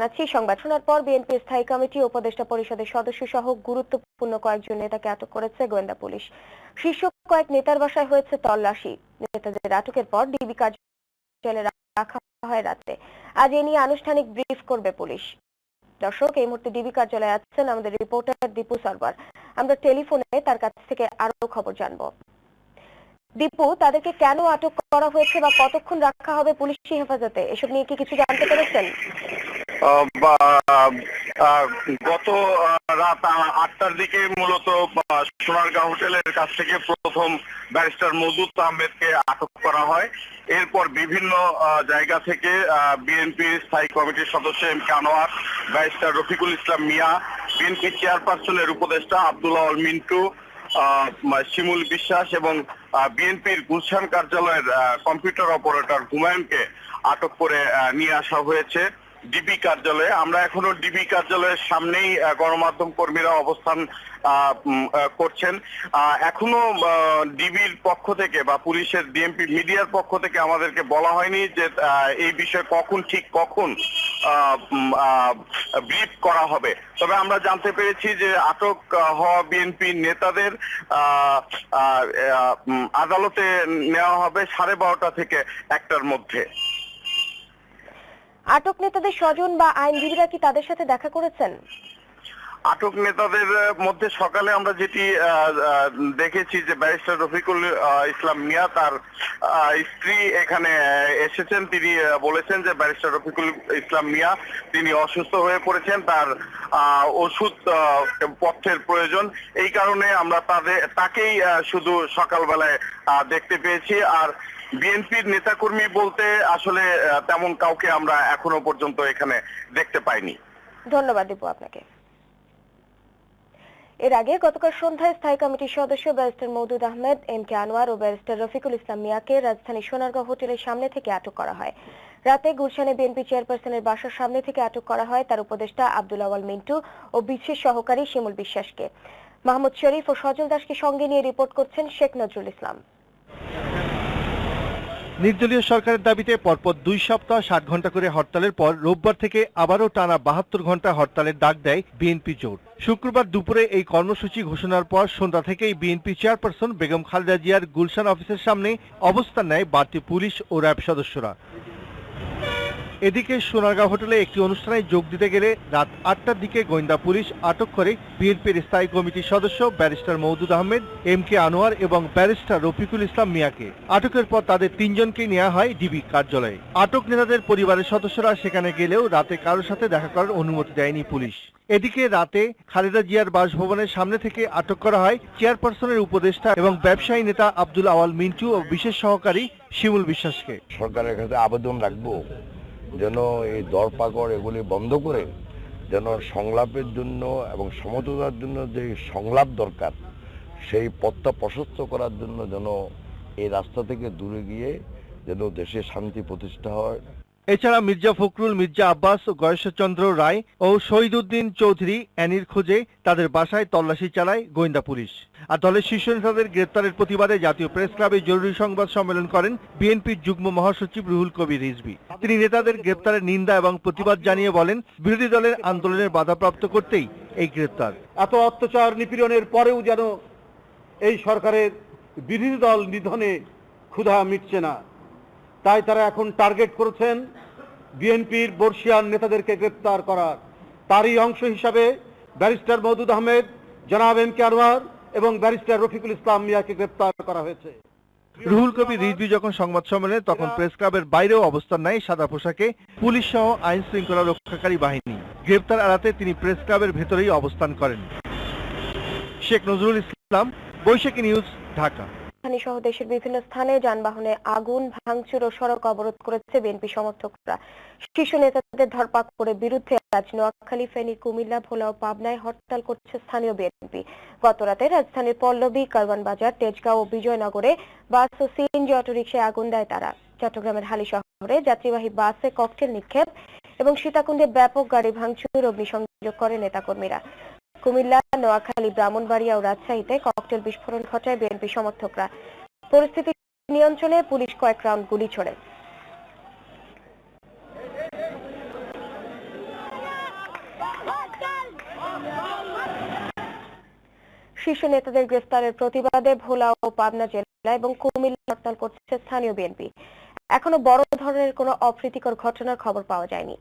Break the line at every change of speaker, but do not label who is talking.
জানাচ্ছি, সংবাদ শোনার পর বিএনপি স্থায়ী কমিটি, উপদেষ্টা পরিষদের সদস্য সহ গুরুত্বপূর্ণ কয়েকজন নেতাকে আটক করেছে গোয়েন্দা পুলিশ। শীর্ষ কয়েক নেতার বাসায় হয়েছে তল্লাশি। নেতাদের আটকের পর ডিবি কার্যালয়ে রাখা হয় রাতে। আজ এ নিয়ে আনুষ্ঠানিক ব্রিফ করবে পুলিশ। দর্শক, এই মুহূর্তে ডিবি কার্যালয়ে আছেন আমাদের রিপোর্টার দীপু সরবার আমরা টেলিফোনে তার কাছ থেকে আরও খবর জানব। দীপু, তাদেরকে কেন আটক করা হয়েছে বা কতক্ষণ রাখা হবে পুলিশি হেফাজতে? এসব নিয়ে কি কিছু জানতে পেরেছেন?
গত রাত আটটার দিকে মূলত সোনারগাঁও হোটেলের কাছ থেকে প্রথম ব্যারিস্টার মধুত আহমেদকে আটক করা হয়। এরপর বিভিন্ন জায়গা থেকে বিএনপি স্থায়ী কমিটির সদস্য M K Anwar, barrister Rafiqul Islam Mia, BNP চেয়ারপারসনের উপদেষ্টা আব্দুল্লাহ আল মিন্টু শিমুল বিশ্বাস এবং বিএনপির গুলশান কার্যালয়ের কম্পিউটার অপারেটর হুমায়ুনকে আটক করে নিয়ে আসা হয়েছে। ডিবি কার্যালয়ে, আমরা এখনও ডিবি কার্যালয়ের সামনেই গণমাধ্যম কর্মীরা অবস্থান করছেন। এখনও ডিবির পক্ষ থেকে বা পুলিশের ডিএমপি মিডিয়ার পক্ষ থেকে আমাদেরকে বলা হয়নি যে এই বিষয়ে কখন ঠিক কখন ব্রিফ করা হবে। তবে আমরা জানতে পেরেছি যে আটক হওয়া বিএনপি নেতাদের আদালতে নেওয়া হবে সাড়ে বারোটা থেকে একটার মধ্যে।
আটক নেতাদের স্বজন বা আইনজীবীরা কি তাদের সাথে দেখা করেছেন?
আটক নেতাদের মধ্যে সকালে আমরা যেটি দেখেছি যে ব্যারিস্টার রফিকুল ইসলাম মিয়া তার স্ত্রী এখানে এসেছেন। তিনি বলেছেন যে ব্যারিস্টার রফিকুল ইসলাম মিয়া তিনি অসুস্থ হয়ে পড়েছেন, তার ওষুধ পথ্যের প্রয়োজন। এই কারণে আমরা তাদের, তাকেই শুধু সকালবেলায় দেখতে পেয়েছি। আর বিএনপির নেতাকর্মী বলতে আসলে তেমন কাউকে আমরা এখনও পর্যন্ত এখানে দেখতে পাইনি।
ধন্যবাদ দীপু আপনাকে। এর আগে গতকাল সন্ধ্যায় স্থায়ী কমিটির সদস্য barrister Moudud Ahmed, M K Anwar ও ব্যারিস্টার রফিকুল ইসলাম মিয়াকে রাজধানী সোনারগাঁও হোটেলের সামনে থেকে আটক করা হয়। রাতে গুলশানে বিএনপি চেয়ারপারসনের বাসার সামনে থেকে আটক করা হয় তার উপদেষ্টা আব্দুল আওয়াল মিন্টু ও বিশেষ সহকারী শিমুল বিশ্বাসকে। মাহমুদ শরীফ ও সজল দাসকে সঙ্গে নিয়ে রিপোর্ট করছেন শেখ নজরুল ইসলাম।
নির্দলীয় সরকারের দাবিতে পরপর দুই সপ্তাহ ষাট ঘণ্টা করে হরতালের পর রোববার থেকে আবারও টানা বাহাত্তর ঘণ্টা হরতালের ডাক দেয় বিএনপি জোট। শুক্রবার দুপুরে এই কর্মসূচি ঘোষণার পর সন্ধ্যা থেকেই বিএনপি চেয়ারপারসন বেগম খালেদা জিয়ার গুলশান অফিসের সামনে অবস্থান নেয় বাড়তি পুলিশ ও র্যাব সদস্যরা। এদিকে সোনারগাঁও হোটেলে একটি অনুষ্ঠানে যোগ দিতে গেলে রাত আটটার দিকে গোয়েন্দা পুলিশ আটক করে বিএনপির স্থায়ী কমিটির সদস্য barrister Moudud Ahmed, M K Anwar এবং ব্যারিস্টার রফিকুল ইসলাম মিয়াকে। আটকের পর তাদের তিনজনকে নেওয়া হয় ডিবি কার্যালয়ে। আটক নেতাদের পরিবারের সদস্যরা সেখানে গেলেও রাতে কারোর সাথে দেখা করার অনুমতি দেয়নি পুলিশ। এদিকে রাতে খালেদা জিয়ার বাসভবনের সামনে থেকে আটক করা হয় চেয়ারপারসনের উপদেষ্টা এবং ব্যবসায়ী নেতা আব্দুল আওয়াল মিন্টু ও বিশেষ সহকারী শিমুল বিশ্বাসকে।
সরকারের কাছে আবেদন রাখব। যেন এই দরপাগড় এগুলি বন্ধ করে যেন সংলাপের জন্য এবং সমতার জন্য যে সংলাপ দরকার, সেই পথটা প্রশস্ত করার জন্য যেন এই রাস্তা থেকে দূরে গিয়ে যেন দেশে শান্তি প্রতিষ্ঠা হয়।
এছাড়া মির্জা ফখরুল, মির্জা আব্বাস ও গয়েশ্বরচন্দ্র রায় ও শহীদুদ্দিন চৌধুরী, অ্যানির খোঁজে তাদের বাসায় তল্লাশি চালায় গোয়েন্দা পুলিশ। আর দলের শীর্ষ নেতাদের গ্রেপ্তারের প্রতিবাদে জাতীয় প্রেস ক্লাবে জরুরি সংবাদ সম্মেলন করেন বিএনপির যুগ্ম মহাসচিব রুহুল কবির রিজভি। তিনি নেতাদের গ্রেপ্তারের নিন্দা এবং প্রতিবাদ জানিয়ে বলেন, বিরোধী দলের আন্দোলনের বাধাপ্রাপ্ত করতেই এই গ্রেপ্তার।
এত অত্যাচার নিপীড়নের পরেও যেন এই সরকারের বিরোধী দল নিধনে ক্ষুধা মিটছে না। তাই তারা এখন টার্গেট করেছেন বিএনপির বর্ষিয়ান নেতাদেরকে গ্রেপ্তার করার। তারই অংশ হিসাবে ব্যারিস্টার মওদুদ আহমেদ, জনাব এম কে আনোয়ার এবং ব্যারিস্টার রফিকুল ইসলাম মিয়াকে গ্রেপ্তার করা হয়েছে।
রুহুল কবির রিজভি যখন সংবাদ সম্মেলনে, তখন প্রেস ক্লাবের বাইরেও অবস্থান নেয় সাদা পোশাকে, পুলিশ সহ আইন শৃঙ্খলা রক্ষাকারী বাহিনী। গ্রেপ্তার এড়াতে তিনি প্রেস ক্লাবের ভেতরেই অবস্থান করেন। শেখ নজরুল ইসলাম, বৈশাখী নিউজ, ঢাকা।
রাজধানী সহ দেশের বিভিন্ন স্থানে যানবাহনে আগুন, ভাঙচুর ও সড়ক অবরোধ করেছে বিএনপি সমর্থকরা। শীর্ষ নেতাদের ধরপাকড়ের বিরুদ্ধে আজ নোয়াখালী, ফেনী, কুমিল্লা, ভোলা ও পাবনায় হরতাল করছে স্থানীয় বিএনপি। গতরাতে রাজধানীর পল্লবী কারওয়ান বাজার তেজগাঁও ও বিজয়নগরে বাস ও সিএনজি অটোরিকশায় আগুন দেয় তারা। চট্টগ্রামের হালি শহরে যাত্রীবাহী বাসে ককটেল নিক্ষেপ এবং সীতাকুণ্ডে ব্যাপক গাড়ি ভাঙচুর, অগ্নিসংযোগ করে নেতাকর্মীরা। কুমিল্লা, নোয়াখালী, ব্রাহ্মণবাড়িয়া ও রাজশাহীতে ককটেল বিস্ফোরণ ঘটায় বিএনপি সমর্থকরা। পরিস্থিতি নিয়ন্ত্রণে পুলিশ কয়েক রাউন্ড গুলি ছোড়ে। শীর্ষ নেতাদের গ্রেফতারের প্রতিবাদে ভোলা ও পাবনা জেলা এবং কুমিল্লা হরতাল করছে স্থানীয় বিএনপি। এখনও বড় ধরনের কোনো অপ্রীতিকর ঘটনার খবর পাওয়া যায়নি।